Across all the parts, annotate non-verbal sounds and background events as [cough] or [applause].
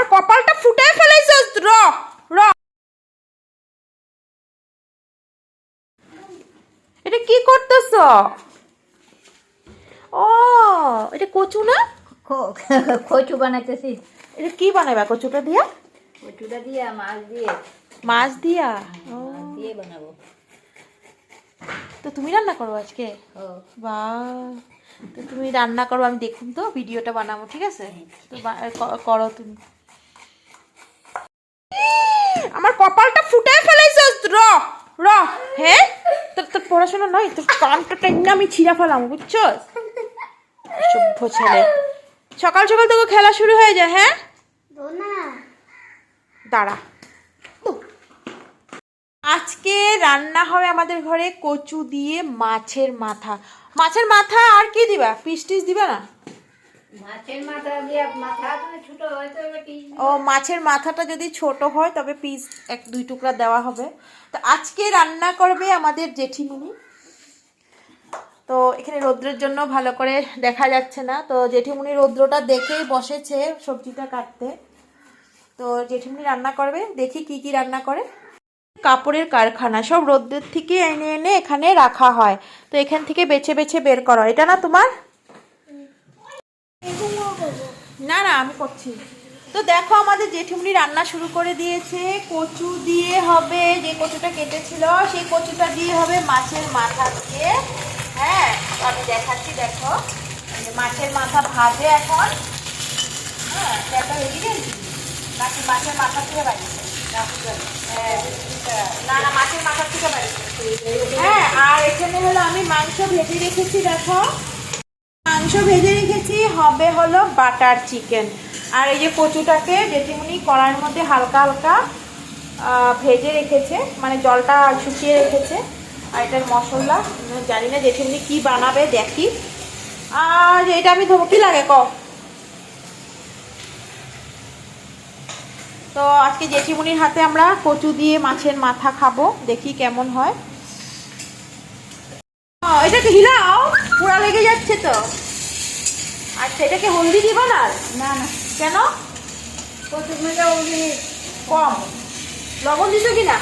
আমার কপালটা ফুটে ফেলেছিস র র। এটা কি করতেছ? ও এটা কচু না? কচু বানাইতেছি। এটা কি বানাবে কচুটা দিয়া? কচুটা দিয়ে মাছ দিয়ে। মাছ দিয়া? ও দিয়ে বানাবো। তো তুমি রান্না করো আজকে? বা তো তুমি রান্না করো আমি দেখুন তো ভিডিওটা বানাবো ঠিক আছে? তো করো তুমি। আমার কপালটা ফুটে ফেলেছিস র র। হ্যাঁ তোর তোর পড়াশোনা নয় তোর কানটা টেনে আমি ছিঁড়া ফেলাম বুঝছ সভ্য ছেলে। সকাল সকাল তোকে খেলা শুরু হয়ে যায় হ্যাঁ? দাঁড়া। আজকে রান্না হবে আমাদের ঘরে কচু দিয়ে মাছের মাথা। মাছের মাথা আর কি দিবা? পিস টিস দিবা না? ও, মাছের মাথাটা যদি ছোট হয়, তবে পিস এক দুই টুকরা দেওয়া হবে। তো আজকে রান্না করবে আমাদের জেঠিমুনি। তো এখানে রৌদ্রের জন্য ভালো করে দেখা যাচ্ছে না। তো জেঠিমুনি রৌদ্রটা দেখেই বসেছে সবজিটা কাটতে। তো জেঠিমুনি রান্না করবে, দেখি কি কি রান্না করে। কাপড়ের কারখানা, সব রোদ্রের থেকে এনে এনে এখানে রাখা হয়। তো এখান থেকে বেছে বেছে বের করো। এটা না তোমার? না না আমি করছি। তো দেখো আমাদের জেঠুমনি রান্না শুরু করে দিয়েছে। কচু দিয়ে হবে যে কচুটা কেটেছিল সেই কচুটা দিয়ে হবে মাছের মাথা দিয়ে। হ্যাঁ আমি দেখাচ্ছি দেখো। মাছের মাথা ভাজে এখন। হ্যাঁ দেখো এদিকে নাকি মাছের মাথা থেকে হ্যাঁ, না না মাছের মাথা হ্যাঁ আর এখানে হলো আমি মাংস ভেজে রেখেছি দেখো। মাংস ভেজে রেখেছি হবে হলো বাটার চিকেন। আর এই যে কচুটাকে জেঠিমুনি কড়াইয়ের মধ্যে হালকা হালকা ভেজে রেখেছে মানে জলটা শুকিয়ে রেখেছে। আর এটার মশলা জানি না জেঠিমুনি কি বানাবে দেখি। আর এটা আমি ধোবো কি লাগে ক তো আজকে জেঠিমুনির হাতে আমরা কচু দিয়ে মাছের মাথা খাব দেখি কেমন হয়। ও, এটাকে হিলাও? পুরা লেগে যাচ্ছে তো। এটাকে হলদি দিবা না না না। কেন? কম। লবণ দিছো কি না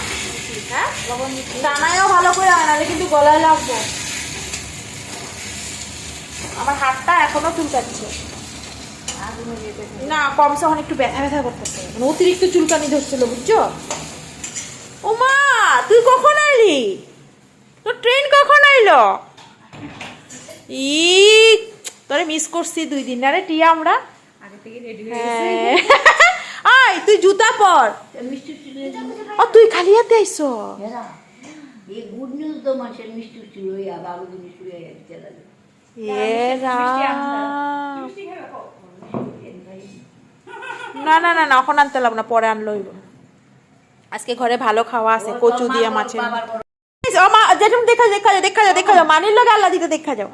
হ্যাঁ? লবণ দানায়ও ভালো করে আনালে কিন্তু গলায় লাগবে। আমার হাতটা এখনও চুলকাচ্ছে। যেতেছে না কম সখন একটু ব্যথা ব্যথা করতেছে। মানে অতিরিক্ত চুলকানি ধরছিল বুঝছ? ও মা তুই কখন আইলি? তোর ট্রেন কখন আইলো? ই তোরে মিস করছি দুই দিন। আরে টিয়া আমরা? আগে থেকে রেডি হ্যাঁ আয় তুই জুতা পর। ও তুই খালি হাতে আইছো গুড নিউজ তো মানুষের মিষ্টি ছিল। না না না না এখন আনতে লাভ না পরে আনলো আজকে ঘরে ভালো খাওয়া আছে কচু দিয়ে মাছের ও মা যেরকম দেখা দেখা যাও দেখা যাও দেখা যাও মানির লগে আল্লাহ দিতে দেখা যাও।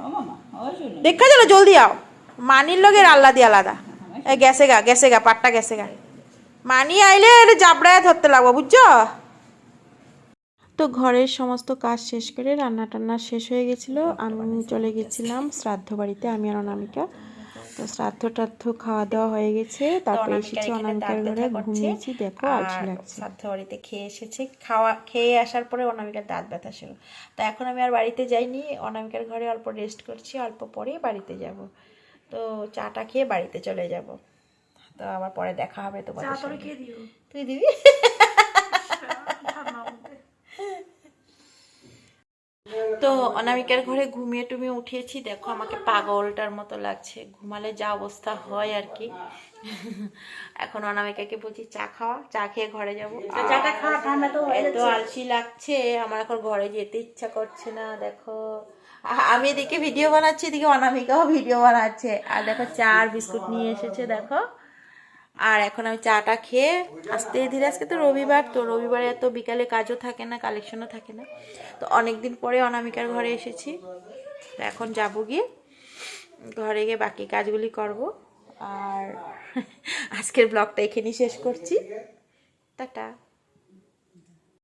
দেখা যাও জলদি আও। মানির লগে আল্লাহ দিয়ে আলাদা। গেছে গা গেছে গা, পাটটা গেছে গা। মানি আইলে জাবড়ায় ধরতে লাগবো, বুঝছ? তো ঘরের সমস্ত কাজ শেষ করে রান্না টান্না শেষ হয়ে গেছিল। আমি চলে গেছিলাম শ্রাদ্ধ বাড়িতে, আমি আর অনামিকা। তো শ্রাদ্ধ টাদ্ধ খাওয়া দাওয়া হয়ে গেছে। তারপরে এসেছি অনামিকার ঘরে ঘুমিয়েছি দেখো আলসি লাগছে। শ্রাদ্ধ বাড়িতে খেয়ে এসেছি। খাওয়া খেয়ে আসার পরে অনামিকার দাঁত ব্যথা ছিল। তো এখন আমি আর বাড়িতে যাইনি। অনামিকার ঘরে অল্প রেস্ট করছি। অল্প পরেই বাড়িতে যাব। তো চাটা খেয়ে বাড়িতে চলে যাব। তো আবার পরে দেখা হবে সঙ্গে। তুই দিবি? তো অনামিকার ঘরে ঘুমিয়ে টুমিয়ে উঠিয়েছি। দেখো আমাকে পাগলটার মতো লাগছে। ঘুমালে যা অবস্থা হয় আর কি। এখন অনামিকাকে বলছি চা খাওয়া চা খেয়ে ঘরে যাব। চাটা খাওয়া ঠান্ডা তো এত আলসি লাগছে। আমার এখন ঘরে যেতে ইচ্ছা করছে না দেখো। আমি এদিকে ভিডিও বানাচ্ছি এদিকে অনামিকাও ভিডিও বানাচ্ছে। আর দেখো চা আর বিস্কুট নিয়ে এসেছে দেখো। আর এখন আমি চাটা খেয়ে আস্তে ধীরে আজকে তো রবিবার, তো রবিবারে এত বিকালে কাজও থাকে না কালেকশনও থাকে না। তো অনেক দিন পরে অনামিকার ঘরে এসেছি। এখন যাব গিয়ে, ঘরে গিয়ে বাকি কাজগুলি করব। আর [laughs] আজকের ব্লগটা এখানেই শেষ করছি। টাটা।